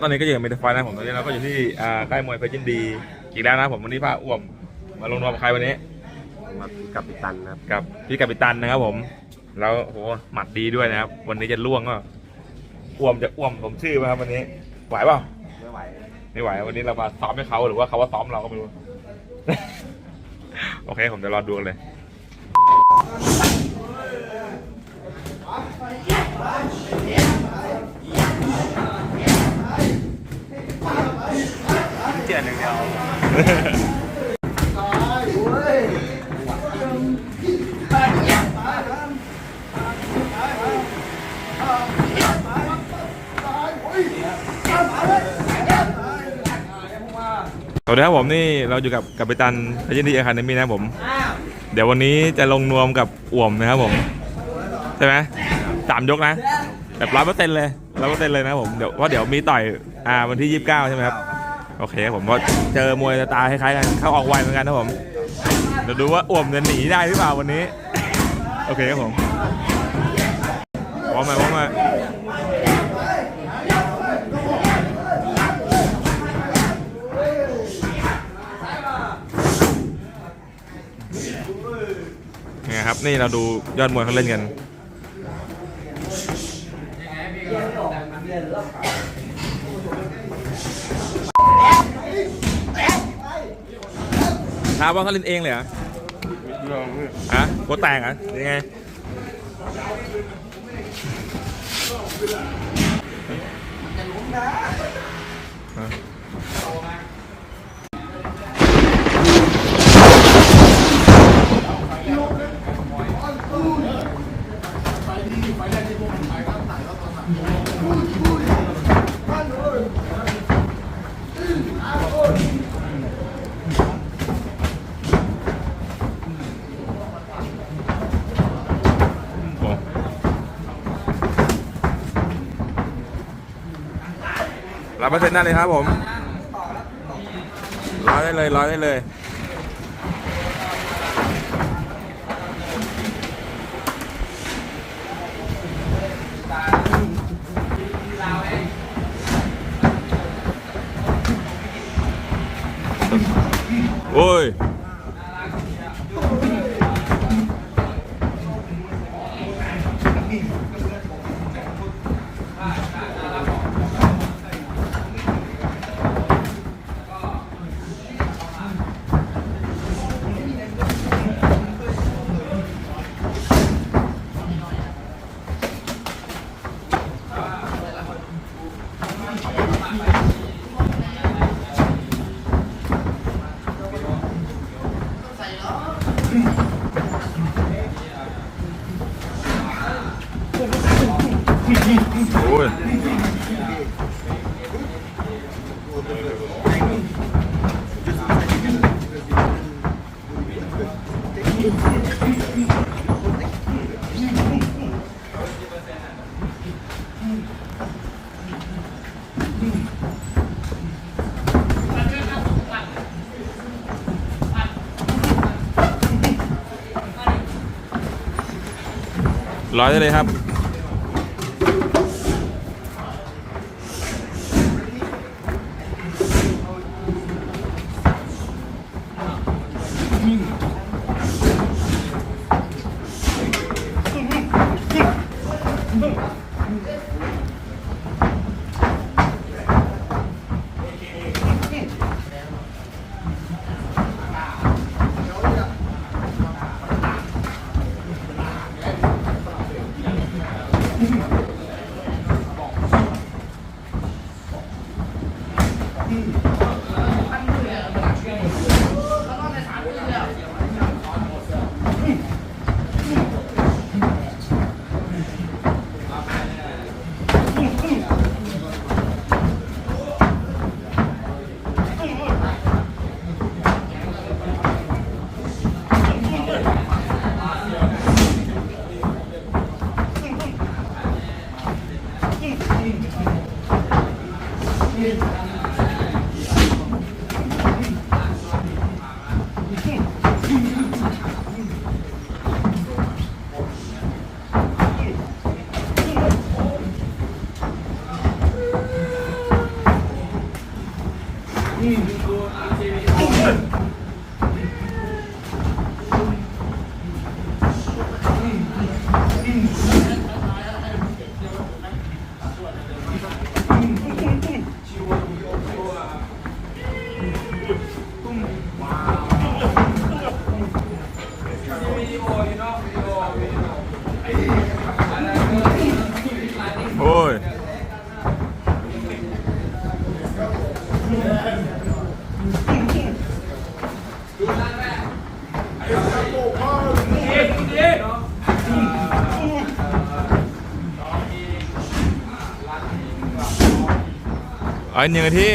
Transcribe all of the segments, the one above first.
นะครับตอนนี้ก็อยู่กับเมทัลไฟนะผมตอนนี้เราก็อยู่ที่อ่าค่ายมวยเพชรยินดีอีกแล้วนะครับผมวันนี้พาอ้วมมาลงนวมกับใครวันนี้มากับปิตันนะครับกับพี่กัปตันนะครับผม แล้วโหหมัดดีด้วยนะครับ วันนี้จะล่วงก็อ้วมจะอ้วมผมชื่อไหมครับวันนี้ไหวเปล่าไม่ไหวไม่ไหววันนี้เรามาซ้อมให้เขาหรือว่าเขาว่าซ้อมเราก็ไม่รู้ โอเค ผมจะรอดูกันเลย เจียนหนึ่งเดียวสวัสดีครับผมนี่เราอยู่กับกัปตันเพชรยินดีอาคาเดมี่นะครับผม เดี๋ยววันนี้จะลงนวมกับอ่วมนะครับผมใช่ไหมสามยกนะแบบร้อยเปอร์เซ็นต์เลยร้อยเปอร์เซ็นต์เลยนะครับผมเดี๋ยวว่าะเดี๋ยวมีต่อยอ่าวันที่ยี่สิบเก้าใช่ไหมครับ โอเคผมว่าเจอมวยตล์คล้ายๆกันเข้าออกไวเหมือนกันนะผมเดี๋ยวดูว่าอ่วมจะหนีได้หรือเปล่าวันนี้ โอเคครับผมพร้อมไหมพร้อมไหมนี่ครับนี่เราดูยอดมวยเขาเล่นกัน ท้าว่าเขาเล่นเองเลยเหรอฮะโคตรแตกเหรอะยังไงโเปอร์เซ็นต์ได้เลยครับผมร้อยได้เลยร้อยได้เลย โอ้ย โอ้ย ร้อยได้เลยครับ โโอ้ยอันหนึ่งที่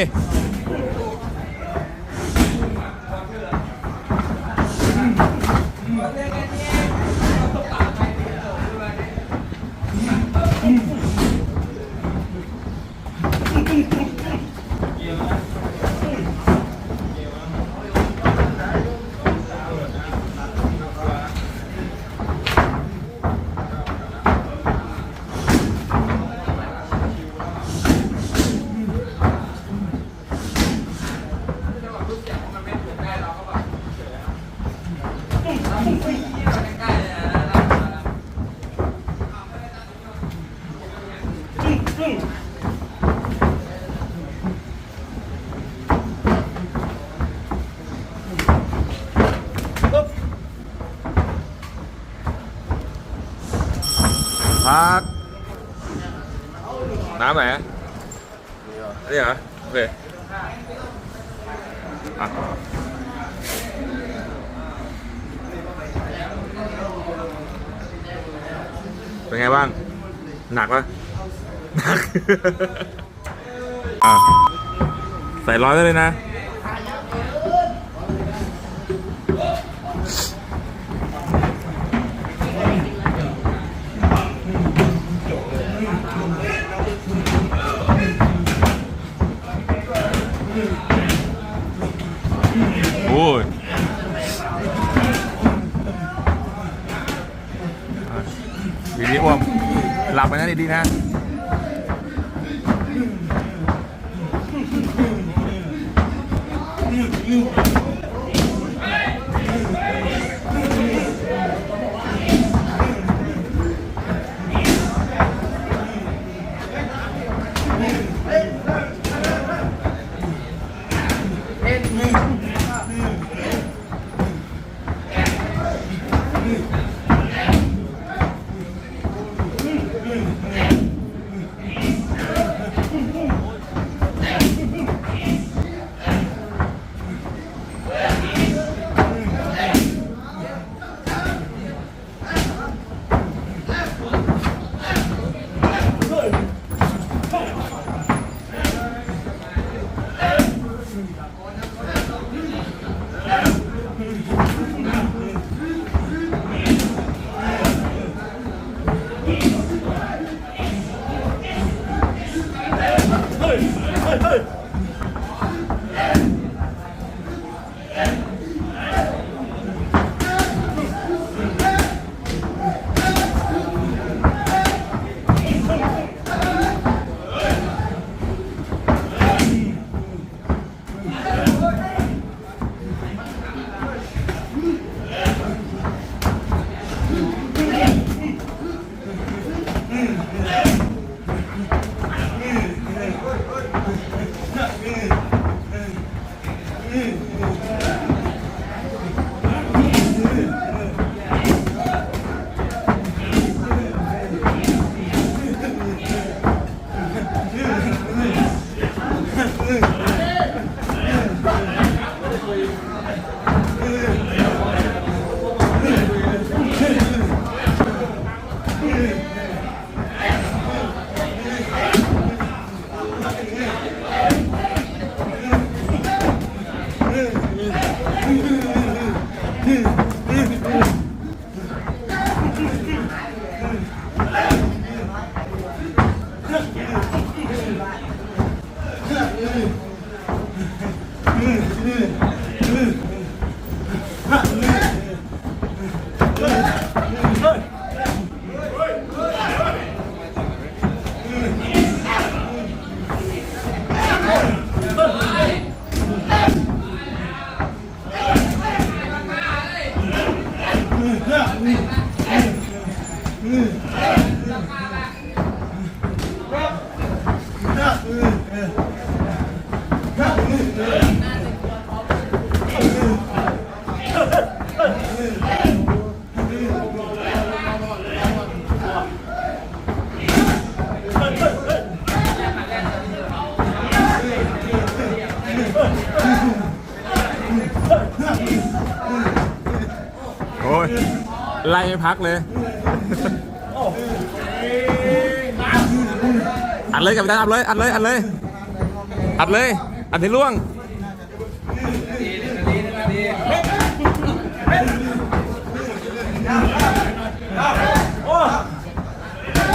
น้ำไหนอะนี่เหรอโอเคอะเป็นไงบ้าง หนักปะหนัก อะ ใส่ร้อยได้เลยนะ อ้ยดีดีอ้วมหลับไปนะดีดีนะอืม โพักเลยอัดเลยกับพี่อัดเลยอัดเลยอัดเลยอัดเลยอัดให้ล่วง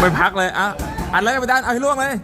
ไม่พักเลยอะอัดเลยไปด้านเอาให้ล่วงเลย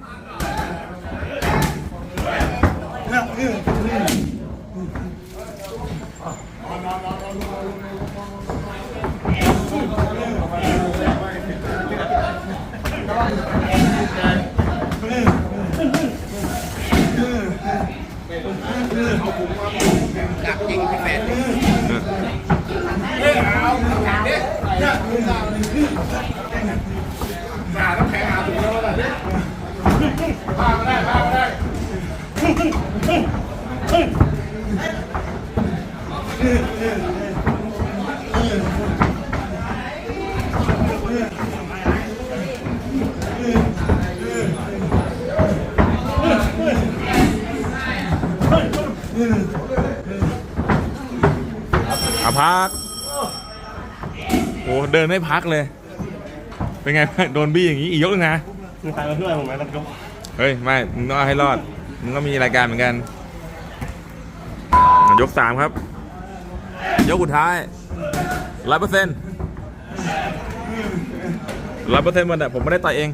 อาพักโอ้เดินไม่พักเลย เป็นไง โดนบี้อย่างนี้อีกยกหนึงนะมีใครมาช่วยผมไหมครับยกเฮ้ย ไม่ มึงต้องเอาให้รอด มึงก็มีรายการเหมือนกัน ยกสามครับ ยกสุดท้ายร้อยเปอร์เซ็นต์ร้อยเปอร์เซ็นต์มันอะผมไม่ได้ต่อยเอง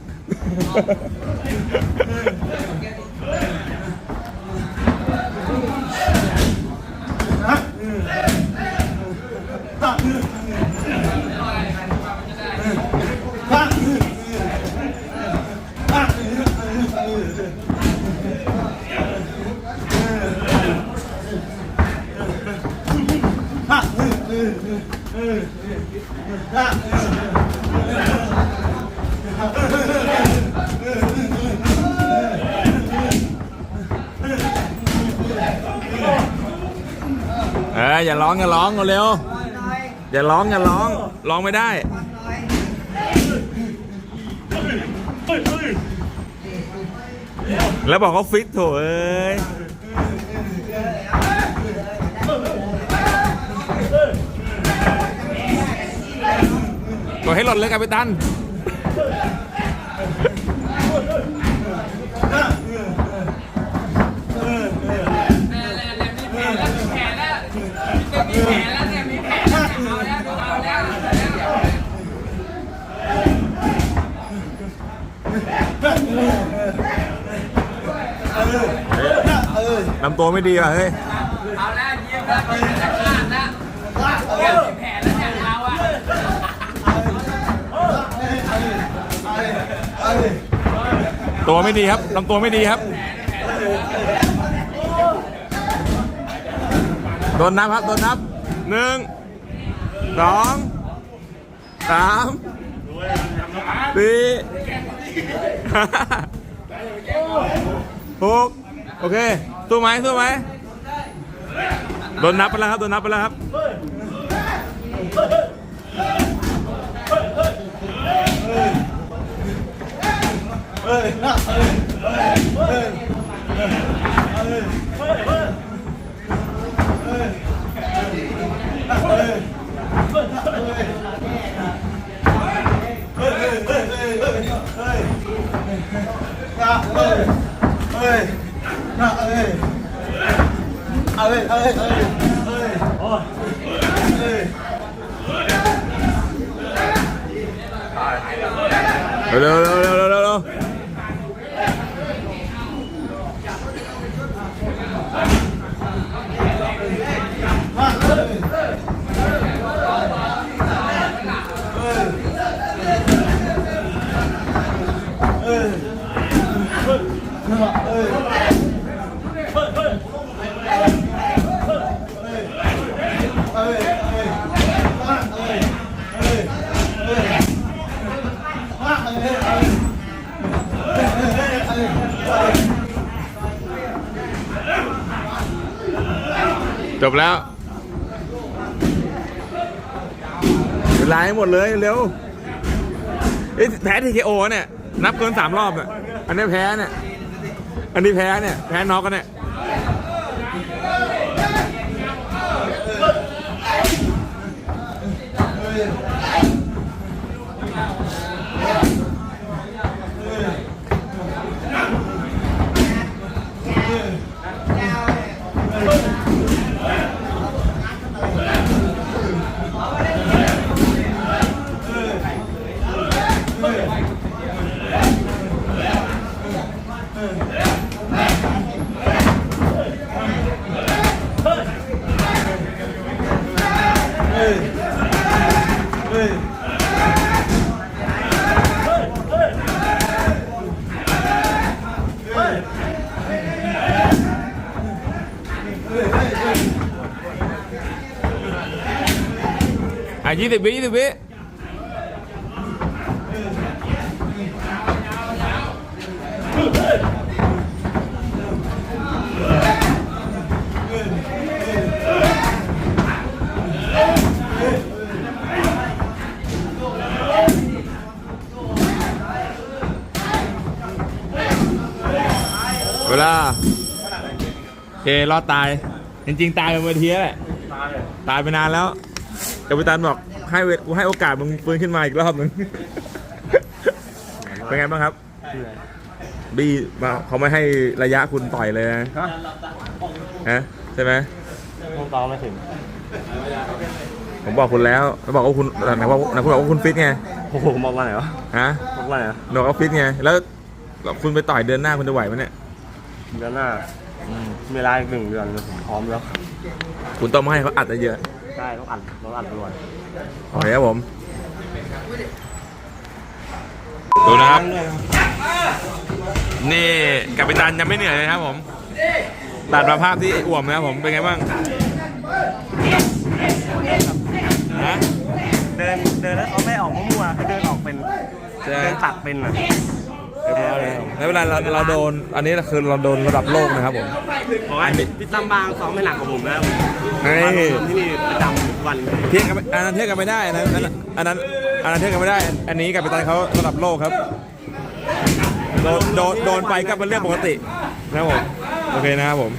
เอ้ยอย่าร้องอย่าร้องเร็วๆอย่าร้องอย่าร้องร้องไม่ได้แล้วบอกเขาฟิตโถเอ้ย ดให้หล่นเลยกับไปตันลำตัวไม่ดีว่ะเฮ้ย เอาและเยี่ยมละเยี่ยมละพลา ตัวไม่ดีครับลำตัวไม่ดีครับ โดนนับครับโดนนับหนึ่งสองสามสี่ห้าหกโอเคสู้ไหมสู้ไหมโดนนับไปแล้วครับโดนนับไปแล้วครับเร็ว เร็วเร็วเร็วเร็ว บแล้วเวลาให้หมดเลยเร็วไอ้แพ้ทีเคโอเนี่ย นับเกินสามรอบอะอันนี้แพ้เนี่ย อันนี้แพ้เนี่ย แพ้น็อกกันเนี่ย สิบวิยี่สิบวิเวลาโอเครอดตาย จริงๆ ตายเป็นเวทีแล้วแหละตายเลยตายไปนานแล้วกัปตันบอก ให้เวกูให้โอกาสมึงฟื้นขึ้นมาอีกรอบนึงเป็นไงบ้างครับ บี้มาเขาไม่ให้ระยะคุณต่อยเลยนะฮะฮะใช่ไหมพวกเราไม่ถึง ผมบอกคุณแล้วแล้วบอกว่าคุณไหนว่าไหนคุณบอกว่าคุณฟิตไงโอ้โหมองว่าไหนวะฮะมองว่าไหนวะบอกว่าฟิตไง แล้วคุณไปต่อยเดือนหน้าคุณจะไหวไหมเนี่ยเดือนหน้ามีเวลาอีกหนึ่งเดือนผมพร้อมแล้ว คุณต้องให้เขาอัดเยอะได้ต้องอัดต้องอัดด้วยๆ โอเคครับผม ดูนะครับ นี่กัปตันยังไม่เหนื่อยเลยครับผม ตัดมาภาพที่อ่วมนะครับผม เป็นไงบ้างฮะเดินเดินแล้วเขาไม่ออกมั่วๆเขาเดินออกเป็นใช่เดินตัดเป็นอะ แล้วเวลาเราเราโดน อันนี้คือเราโดนระดับโลกนะครับผมเพราะว่าพี่ตั้มบางซ้อมไม่หนักกว่าผมนะเฮ้ยมาซ้อมที่นี่ประจำทุกวันเทียบกันไม่อันนั้นเทียบกันไม่ได้อันนั้นอันนั้นอันนั้นเทียบกันไม่ได้ อันนี้กับไปตันเขาระดับโลกครับโดนโดนโดนไปก็เป็นเรื่องปกตินะครับผมโอเคนะครับผม